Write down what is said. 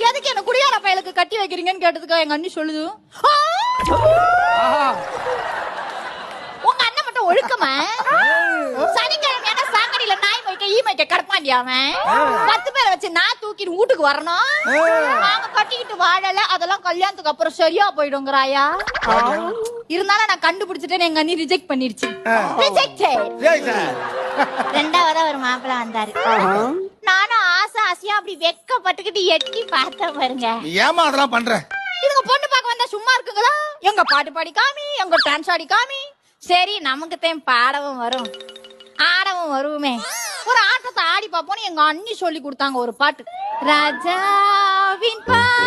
எதுக்கு என்ன குடியார பயலுக்கு கட்டி வைக்கிறீங்கன்னு கேட்டதுக்கு எங்க அண்ணி சொல்லுது! உங்க அண்ணன் மட்டும் ஒழுக்கமா? சனிக்கிழமையான சாக்கடையில நாய் வைக்க ஈ வைக்க கடப்பாண்டி அவன்? பத்து பேரை வச்சு நான் தூக்கிட்டு வீட்டுக்கு வரணும். நாங்க கட்டிக்கிட்டு வாழல அதெல்லாம் கல்யாணத்துக்கு அப்புறம் சரியா போயிடுங்கிறாயா? இருந்தாலும் நான் கண்டுபிடிச்சிட்டேன்னு எங்க அண்ணி ரிஜெக்ட் சரி சார் ரெண்டாவதா ஒரு மாப்பிள்ள வந்தாரு. ஆசையா அப்படி வெக்கப்பட்டுக்கிட்டு எட்டி பார்த்தேன் பாருங்க. ஏமா அதெல்லாம் பண்ற? இதுங்க பொண்ணு பார்க்க வந்தா சும்மா இருக்குங்களா? எங்க பாட்டு பாடி காமி எங்க டான்ஸ் ஆடி காமி. சரி நமக்கு தான் பாடவும் வரும். ஆடவும் வருவோமே ஒரு ஆட்டத்தை ஆடி பார்ப்போம்னு எங்க அண்ணி சொல்லி கொடுத்தாங்க ஒரு பாட்டு. ராஜாவின் ராணியின்